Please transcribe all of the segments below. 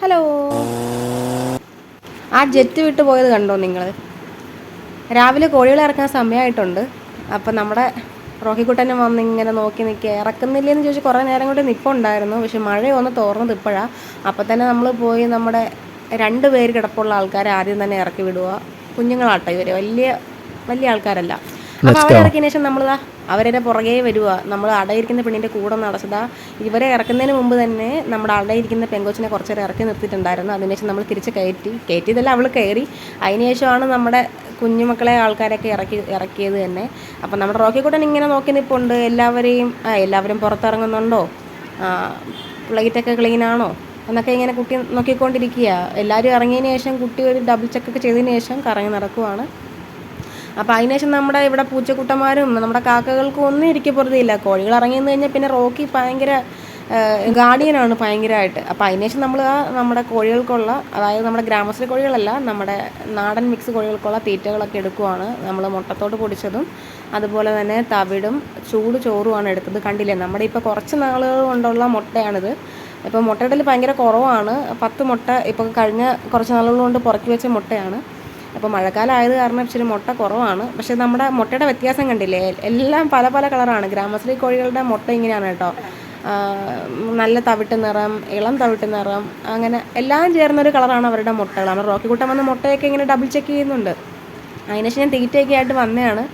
Hello ആ jet വിട്ട് പോയത് കണ്ടോ നിങ്ങൾ രാവിലെ കോഴികളെ ഇറക്കാൻ സമയമായിട്ടുണ്ട് അപ്പം നമ്മുടെ റോഹിക്കുട്ടനെ വന്ന് ഇങ്ങനെ നോക്കി നിൽക്കുക ഇറക്കുന്നില്ലെന്ന് ചോദിച്ച് കുറേ നേരം കൊണ്ട് നിൽപ്പുണ്ടായിരുന്നു പക്ഷെ മഴ ഒന്ന് തോർന്നത് ഇപ്പോഴാണ് അപ്പം തന്നെ നമ്മൾ പോയി നമ്മുടെ രണ്ട് പേര് കിടപ്പുള്ള ആൾക്കാരെ ആദ്യം തന്നെ ഇറക്കി വിടുക കുഞ്ഞുങ്ങളാട്ടോ ഇവർ വലിയ വലിയ ആൾക്കാരല്ല. അപ്പോൾ അവരെ ഇറക്കിയതിന് ശേഷം നമ്മളിതാ അവരുടെ പുറകെ വരുക നമ്മൾ അടയിരിക്കുന്ന പെണ്ണിന്റെ കൂടെ നടച്ചതാ. ഇവരെ ഇറക്കുന്നതിന് മുമ്പ് തന്നെ നമ്മുടെ അടയിരിക്കുന്ന പെങ്കോച്ചിനെ കുറച്ച് നേരം ഇറക്കി നിർത്തിയിട്ടുണ്ടായിരുന്നു. അതിനുശേഷം നമ്മൾ തിരിച്ച് കയറ്റി. കയറ്റിയതല്ല അവൾ കയറി. അതിനുശേഷമാണ് നമ്മുടെ കുഞ്ഞുമക്കളെ ആൾക്കാരൊക്കെ ഇറക്കി ഇറക്കിയത് തന്നെ. അപ്പം നമ്മുടെ റോക്കിക്കുട്ടൻ ഇങ്ങനെ നോക്കി നിൽപ്പുണ്ട് എല്ലാവരെയും ആ എല്ലാവരും പുറത്തിറങ്ങുന്നുണ്ടോ? പ്ലേറ്റൊക്കെ ക്ലീൻ ആണോ? എന്നൊക്കെ ഇങ്ങനെ കുട്ടി നോക്കിക്കൊണ്ടിരിക്കുക എല്ലാവരും ഇറങ്ങിയതിന് ശേഷം കുട്ടി ഒരു ഡബിൾ ചെക്കൊക്കെ ചെയ്തതിന് ശേഷം കറങ്ങി നടക്കുവാണ്. അപ്പോൾ അതിനുശേഷം നമ്മുടെ ഇവിടെ പൂച്ചക്കുട്ടന്മാരും നമ്മുടെ കാക്കകൾക്കും ഒന്നും ഇരിക്കപ്പെടുന്നില്ല കോഴികൾ ഇറങ്ങിയെന്ന് കഴിഞ്ഞാൽ പിന്നെ റോക്കി ഭയങ്കര ഗാർഡിയനാണ് ഭയങ്കരമായിട്ട് അപ്പോൾ അതിനുശേഷം നമ്മൾ ആ നമ്മുടെ കോഴികൾക്കുള്ള അതായത് നമ്മുടെ ഗ്രാമശ്രീ കോഴികളല്ല നമ്മുടെ നാടൻ മിക്സ് കോഴികൾക്കുള്ള തീറ്റകളൊക്കെ എടുക്കുവാണ് നമ്മൾ മുട്ടത്തോട് പൊടിച്ചതും അതുപോലെ തന്നെ തവിടും ചൂട് ചോറുമാണ് എടുത്തത് കണ്ടില്ലേ? നമ്മുടെ ഇപ്പോൾ കുറച്ച് നാളുകൾ കൊണ്ടുള്ള മുട്ടയാണിത്. ഇപ്പോൾ മുട്ടയിടൽ ഭയങ്കര കുറവാണ്. പത്ത് മുട്ട ഇപ്പോൾ കഴിഞ്ഞ കുറച്ച് നാളുകൾ കൊണ്ട് പുറക്കി വെച്ച മുട്ടയാണ്. അപ്പോൾ മഴക്കാലം ആയത് കാരണം ഇച്ചിരി മുട്ട കുറവാണ്. പക്ഷേ നമ്മുടെ മുട്ടയുടെ വ്യത്യാസം കണ്ടില്ലേ? എല്ലാം പല പല കളറാണ്. ഗ്രാമശ്രീ കോഴികളുടെ മുട്ട ഇങ്ങനെയാണ് കേട്ടോ. നല്ല തവിട്ട് നിറം ഇളം തവിട്ട് നിറം അങ്ങനെ എല്ലാം ചേർന്നൊരു കളറാണ് അവരുടെ മുട്ടകൾ. നമ്മുടെ റോക്കിക്കുട്ടൻ വന്ന് മുട്ടയൊക്കെ ഇങ്ങനെ ഡബിൾ ചെക്ക് ചെയ്യുന്നുണ്ട്. അതിനുശേഷം ഞാൻ തീറ്റയൊക്കെ ആയിട്ട് വന്നതാണ്.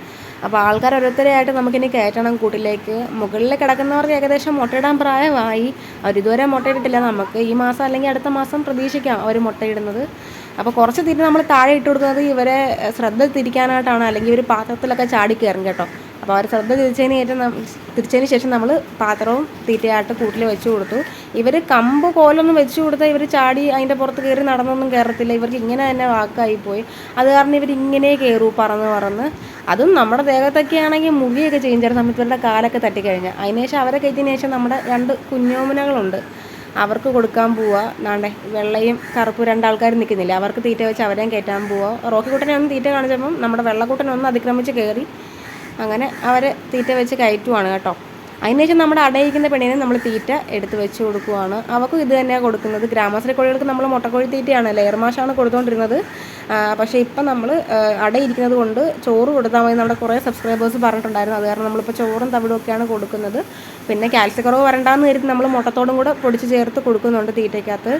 അപ്പോൾ ആൾക്കാർ ഓരോരുത്തരെയായിട്ട് നമുക്കിനി കയറ്റണം കൂട്ടിലേക്ക്. മുകളിൽ കിടക്കുന്നവർക്ക് ഏകദേശം മുട്ടയിടാൻ പ്രായമായി. അവരിതുവരെ മുട്ടയിട്ടില്ല നമുക്ക് ഈ മാസം അല്ലെങ്കിൽ അടുത്ത മാസം പ്രതീക്ഷിക്കാം അവർ മുട്ടയിടുന്നത്. അപ്പോൾ കുറച്ച് തിരി നമ്മൾ താഴെ ഇട്ട് കൊടുക്കുന്നത് ഇവരെ ശ്രദ്ധ തിരിക്കാനായിട്ടാണ് അല്ലെങ്കിൽ ഇവർ പാത്രത്തിലൊക്കെ ചാടി കയറും കേട്ടോ. അപ്പോൾ അവർ ശ്രദ്ധ തിരിച്ചതിന് ഏറ്റവും തിരിച്ചതിന് ശേഷം നമ്മൾ പാത്രവും തീറ്റയായിട്ട് കൂട്ടിൽ വെച്ച് കൊടുത്തു. ഇവർ കമ്പ് കോലൊന്നും വെച്ച് കൊടുത്താൽ ഇവർ ചാടി അതിന്റെ പുറത്ത് കയറി നടന്നൊന്നും കയറത്തില്ല ഇവർക്ക് ഇങ്ങനെ തന്നെ വാക്കായി പോയി. അത് കാരണം ഇവർ ഇങ്ങനെ കയറൂ പറന്ന് പറന്ന്. അതും നമ്മുടെ ദേഹത്തൊക്കെ ആണെങ്കിൽ മുടിയൊക്കെ ചെയ്യും ചില സമയത്ത് ഇവരുടെ കാലൊക്കെ തട്ടിക്കഴിഞ്ഞാൽ അതിന് ശേഷം അവരെ കയറ്റിയതിന് ശേഷം നമ്മുടെ രണ്ട് കുഞ്ഞോമനകളുണ്ട്. അവർക്ക് കൊടുക്കാൻ പോവുക നാണ്ടേ വെള്ളയും കറുപ്പും രണ്ടാൾക്കാർ നിൽക്കുന്നില്ല? അവർക്ക് തീറ്റ വെച്ച് അവരെയും കയറ്റാൻ പോവുക റോക്കിക്കുട്ടനെ ഒന്ന് തീറ്റ കാണിച്ചപ്പം നമ്മുടെ വെള്ളക്കൂട്ടനെ ഒന്ന് അതിക്രമിച്ച് കയറി അങ്ങനെ അവരെ തീറ്റ വെച്ച് കയറ്റുവാണ് കേട്ടോ. അതിനുശേഷം നമ്മുടെ അടയിരിക്കുന്ന പെണ്ണിനെ നമ്മൾ തീറ്റ എടുത്ത് വെച്ച് കൊടുക്കുവാണ്. അവർക്കും ഇത് തന്നെയാണ് കൊടുക്കുന്നത്. ഗ്രാമാസര കോഴികൾക്ക് നമ്മൾ മുട്ടക്കോഴി തീറ്റയാണ് ലെയർ മാഷാണ് കൊടുത്തുകൊണ്ടിരുന്നത് പക്ഷേ ഇപ്പം നമ്മൾ അടയിരിക്കുന്നത് കൊണ്ട് ചോറ് കൊടുത്താൽ മതി നമ്മുടെ കുറേ സബ്സ്ക്രൈബേഴ്സ് പറഞ്ഞിട്ടുണ്ടായിരുന്നു. അത് കാരണം നമ്മളിപ്പോൾ ചോറും തവിടും ഒക്കെയാണ് കൊടുക്കുന്നത്. പിന്നെ കാൽസ്യക്കുറവ് വരണ്ടാന്ന് കരുതി നമ്മൾ മുട്ടത്തോടും കൂടെ പൊടിച്ച് ചേർത്ത് കൊടുക്കുന്നുണ്ട് തീറ്റയ്ക്കകത്ത്.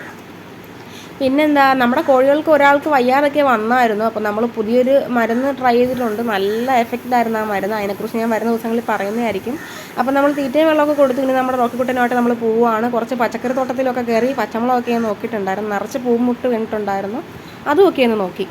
പിന്നെന്താ നമ്മുടെ കോഴികൾക്ക് ഒരാൾക്ക് വയ്യാതൊക്കെ വന്നായിരുന്നു. അപ്പോൾ നമ്മൾ പുതിയൊരു മരുന്ന് ട്രൈ ചെയ്തിട്ടുണ്ട്. നല്ല എഫക്റ്റ് ആയിരുന്നു ആ മരുന്ന്. അതിനെക്കുറിച്ച് ഞാൻ വരുന്ന ദിവസങ്ങളിൽ പറയുന്നതായിരിക്കും. അപ്പോൾ നമ്മൾ തീറ്റയും വെള്ളമൊക്കെ കൊടുത്തു. ഇനി നമ്മുടെ റോക്കിക്കുട്ടനുമായിട്ട് നമ്മൾ പോവുകയാണ്. കുറച്ച് പച്ചക്കറി തോട്ടത്തിലൊക്കെ കയറി പച്ചമുളകൊക്കെ ഞാൻ നോക്കിയിട്ടുണ്ടായിരുന്നു. നിറച്ച് പൂമുട്ട് വീണിട്ടുണ്ടായിരുന്നു അതുമൊക്കെ ഒന്ന് നോക്കി.